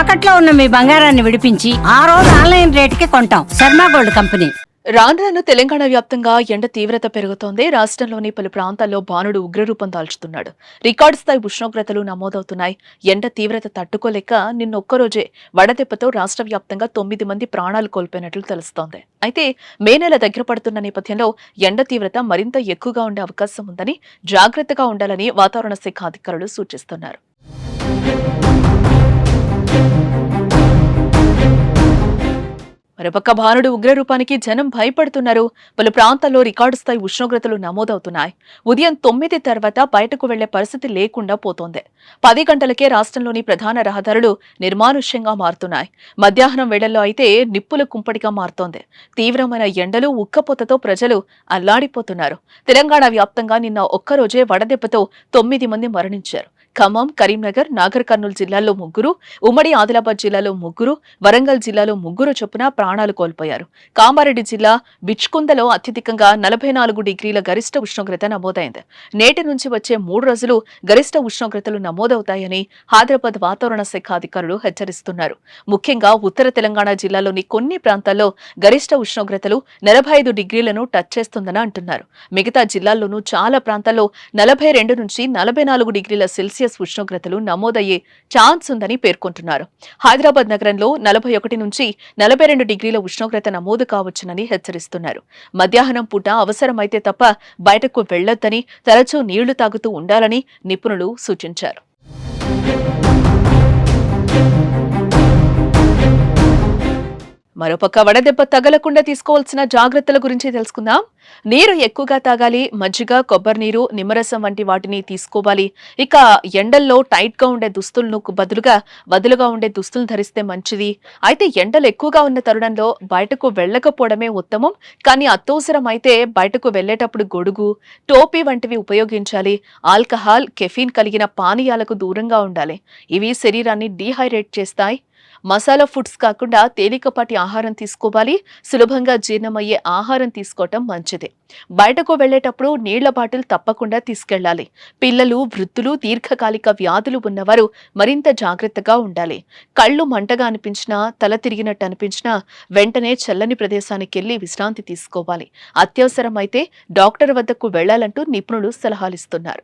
తాకట్లో ఉన్న మీ బంగారాన్ని విడిపించి ఆ రోజు ఆన్లైన్ రేటుకి కొంటాం. Sharma gold company. రాను రాను తెలంగాణ వ్యాప్తంగా ఎండ తీవ్రత పెరుగుతోంది. రాష్ట్రంలోని పలు ప్రాంతాల్లో బాణుడు ఉగ్రరూపం దాల్చుతున్నాడు. రికార్డు స్థాయి ఉష్ణోగ్రతలు నమోదవుతున్నాయి. ఎండ తీవ్రత తట్టుకోలేక నిన్న ఒక్కరోజే వడదెబ్బతో రాష్ట్ర వ్యాప్తంగా తొమ్మిది మంది ప్రాణాలు కోల్పోయినట్లు తెలుస్తోంది. అయితే మే నెల దగ్గర పడుతున్న నేపథ్యంలో ఎండ తీవ్రత మరింత ఎక్కువగా ఉండే అవకాశం ఉందని జాగ్రత్తగా ఉండాలని వాతావరణ శాఖ అధికారులు సూచిస్తున్నారు. మరోపక్క భానుడు ఉగ్రరూపానికి జనం భయపడుతున్నారు. పలు ప్రాంతాల్లో రికార్డు స్థాయి ఉష్ణోగ్రతలు నమోదవుతున్నాయి. ఉదయం తొమ్మిది తర్వాత బయటకు వెళ్ళే పరిస్థితి లేకుండా పోతోంది. పది గంటలకే రాష్ట్రంలోని ప్రధాన రహదారులు నిర్మానుష్యంగా మారుతున్నాయి. మధ్యాహ్నం వేళల్లో అయితే నిప్పుల కుంపడిగా మారుతోంది. తీవ్రమైన ఎండలు ఉక్కపోతతో ప్రజలు అల్లాడిపోతున్నారు. తెలంగాణ వ్యాప్తంగా నిన్న ఒక్కరోజే వడదెబ్బతో తొమ్మిది మంది మరణించారు. ఖమ్మం కరీంనగర్ నాగర్ కర్నూలు జిల్లాల్లో ముగ్గురు ఉమ్మడి ఆదిలాబాద్ జిల్లాలో ముగ్గురు వరంగల్ జిల్లాలో ముగ్గురు చొప్పున ప్రాణాలు కోల్పోయారు. కామారెడ్డి జిల్లా బిచ్కుందలో అత్యధికంగా నలభై నాలుగు డిగ్రీల గరిష్ట ఉష్ణోగ్రత నమోదైంది. నేటి నుంచి వచ్చే మూడు రోజులు గరిష్ట ఉష్ణోగ్రతలు నమోదవుతాయని హైదరాబాద్ వాతావరణ శాఖ అధికారులు హెచ్చరిస్తున్నారు. ముఖ్యంగా ఉత్తర తెలంగాణ జిల్లాలోని కొన్ని ప్రాంతాల్లో గరిష్ట ఉష్ణోగ్రతలు నలభై ఐదు డిగ్రీలను టచ్ చేస్తుందని అంటున్నారు. మిగతా జిల్లాల్లోనూ చాలా ప్రాంతాల్లో నలభై రెండు నుంచి నలభై నాలుగు డిగ్రీల సెల్సియస్ ఉష్ణోగ్రతలు నమోదయ్యే ఛాన్స్ ఉందని పేర్కొంటున్నారు. హైదరాబాద్ నగరంలో నలభై ఒకటి నుంచి నలభై రెండు డిగ్రీల ఉష్ణోగ్రత నమోదు కావచ్చునని హెచ్చరిస్తున్నారు. మధ్యాహ్నం పూట అవసరమైతే తప్ప బయటకు వెళ్ళొద్దని తరచూ నీళ్ళు తాగుతూ ఉండాలని నిపుణులు సూచించారు. మరోపక్క వడదెబ్బ తగలకుండా తీసుకోవాల్సిన జాగ్రత్తల గురించి తెలుసుకుందాం. నీరు ఎక్కువగా తాగాలి మజ్జిగ కొబ్బరి నీరు నిమ్మరసం వంటి వాటిని తీసుకోవాలి. ఇక ఎండల్లో టైట్గా ఉండే దుస్తులను బదులుగా వదులుగా ఉండే దుస్తులు ధరిస్తే మంచిది. అయితే ఎండలు ఎక్కువగా ఉన్న తరుణంలో బయటకు వెళ్ళకపోవడమే ఉత్తమం. కానీ అత్యవసరం అయితే బయటకు వెళ్ళేటప్పుడు గొడుగు టోపీ వంటివి ఉపయోగించాలి. ఆల్కహాల్ కెఫీన్ కలిగిన పానీయాలకు దూరంగా ఉండాలి. ఇవి శరీరాన్ని డీహైడ్రేట్ చేస్తాయి. మసాలా ఫుడ్స్ కాకుండా తేలికపాటి ఆహారం తీసుకోవాలి. సులభంగా జీర్ణమయ్యే ఆహారం తీసుకోవటం మంచిది. బయటకు వెళ్ళేటప్పుడు నీళ్ళ బాటిల్ తప్పకుండా తీసుకెళ్ళాలి. పిల్లలు వృద్ధులు దీర్ఘకాలిక వ్యాధులు ఉన్నవారు మరింత జాగ్రత్తగా ఉండాలి. కళ్ళు మంటగా అనిపించినా తల తిరిగినట్టు అనిపించినా వెంటనే చల్లని ప్రదేశానికి వెళ్ళి విశ్రాంతి తీసుకోవాలి. అత్యవసరమైతే డాక్టర్ వద్దకు వెళ్ళాలంటూ నిపుణులు సలహాలిస్తున్నారు.